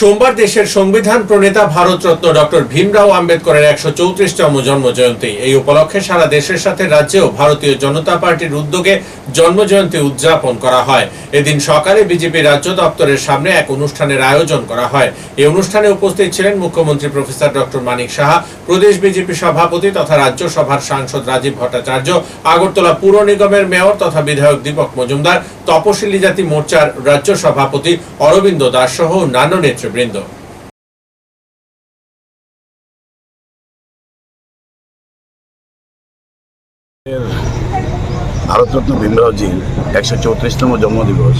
সোমবার দেশের সংবিধান প্রণেতা ভারতরত্ন ডক্টর ভীমরাও আম্বেদকরের একশো চৌত্রিশতম জন্ম জয়ন্তী এই উপলক্ষে সারা দেশের সাথে রাজ্যেও ভারতীয় জনতা পার্টির উদ্যোগে জন্ম জয়ন্তী উদযাপন করা হয়। এদিন সকালে বিজেপি রাজ্য দপ্তরের সামনে এক অনুষ্ঠানের আয়োজন করা হয়। এই অনুষ্ঠানে উপস্থিত ছিলেন মুখ্যমন্ত্রী প্রফেসর ডক্টর মানিক সাহা, প্রদেশ বিজেপি সভাপতি তথা রাজ্যসভার সাংসদ রাজীব ভট্টাচার্য, আগরতলা পুর নিগমের মেয়র তথা বিধায়ক দীপক মজুমদার, তপশিলি জাতি মোর্চার রাজ্য সভাপতি অরবিন্দ দাস সহ অন্যান্য নেতৃবৃন্দ ভারতরত্ন ভীমরাওজির একশো চৌত্রিশতম জন্মদিবস।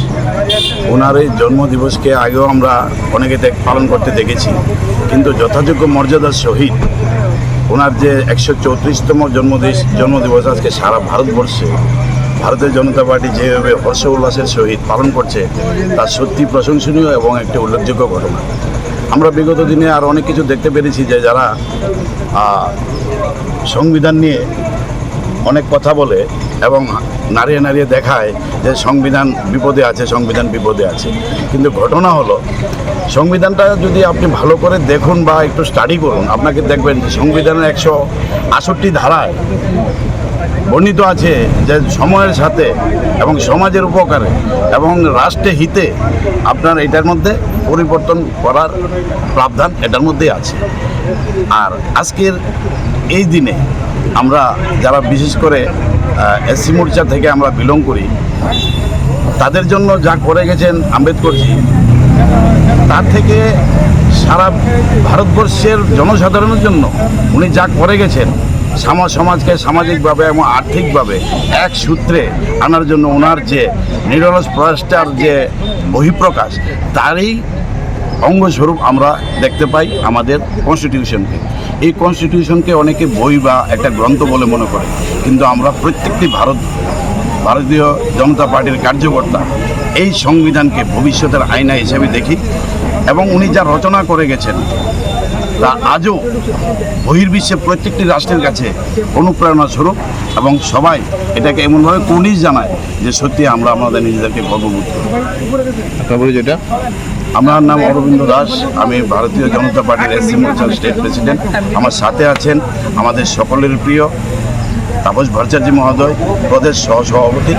ওনার এই জন্মদিবসকে আগেও আমরা অনেকে দেখ পালন করতে দেখেছি, কিন্তু যথাযোগ্য মর্যাদার সহিত ওনার যে একশো চৌত্রিশতম জন্মদিস জন্মদিবস আজকে সারা ভারতবর্ষে ভারতীয় জনতা পার্টি যেভাবে হর্ষ উল্লাসের সহিত পালন করছে, তা সত্যি প্রশংসনীয় এবং একটি উল্লেখযোগ্য ঘটনা। আমরা বিগত দিনে আর অনেক কিছু দেখতে পেরেছি যে যারা সংবিধান নিয়ে অনেক কথা বলে এবং নাড়িয়ে নাড়িয়ে দেখায় যে সংবিধান বিপদে আছে, সংবিধান বিপদে আছে। কিন্তু ঘটনা হলো, সংবিধানটা যদি আপনি ভালো করে দেখুন বা একটু স্টাডি করুন, আপনাকে দেখবেন যে সংবিধানের একশো আষট্টি ধারায় বর্ণিত আছে যে সময়ের সাথে এবং সমাজের উপকারে এবং রাষ্ট্রে হিতে আপনার এটার মধ্যে পরিবর্তন করার প্রাবধান এটার মধ্যে আছে। আর আজকের এই দিনে আমরা যারা বিশেষ করে এসসি মোর্চা থেকে আমরা বিলং করি, তাদের জন্য যা করে গেছেন আম্বেদকরজি তার থেকে সারা ভারতবর্ষের জনসাধারণের জন্য উনি যা করে গেছেন সামা সমাজকে সামাজিকভাবে এবং আর্থিকভাবে এক সূত্রে আনার জন্য ওনার যে নিরলস প্রয়াসটার যে বহিঃপ্রকাশ, তারই অঙ্গস্বরূপ আমরা দেখতে পাই আমাদের কনস্টিটিউশনকে এই কনস্টিটিউশনকে অনেকে বই বা একটা গ্রন্থ বলে মনে করে, কিন্তু আমরা প্রত্যেকটি ভারত ভারতীয় জনতা পার্টির কার্যকর্তা এই সংবিধানকে ভবিষ্যতের আয়না হিসেবে দেখি। এবং উনি যা রচনা করে গেছেন তা আজও বহির্বিশ্বের প্রত্যেকটি রাষ্ট্রের কাছে অনুপ্রেরণা স্বরূপ এবং সবাই এটাকে এমনভাবে কুর্নিশ জানায় যে সত্যি আমরা আমাদের নিজেদেরকে গর্ববোধ করি। পরিচয়টা আমার নাম অরবিন্দ দাস আমি ভারতীয় জনতা পার্টির এসসি মোর্চার স্টেট প্রেসিডেন্ট। আমার সাথে আছেন আমাদের সকলের প্রিয় তাপস ভট্টাচার্য মহোদয় প্রদেশ সহ সভাপতি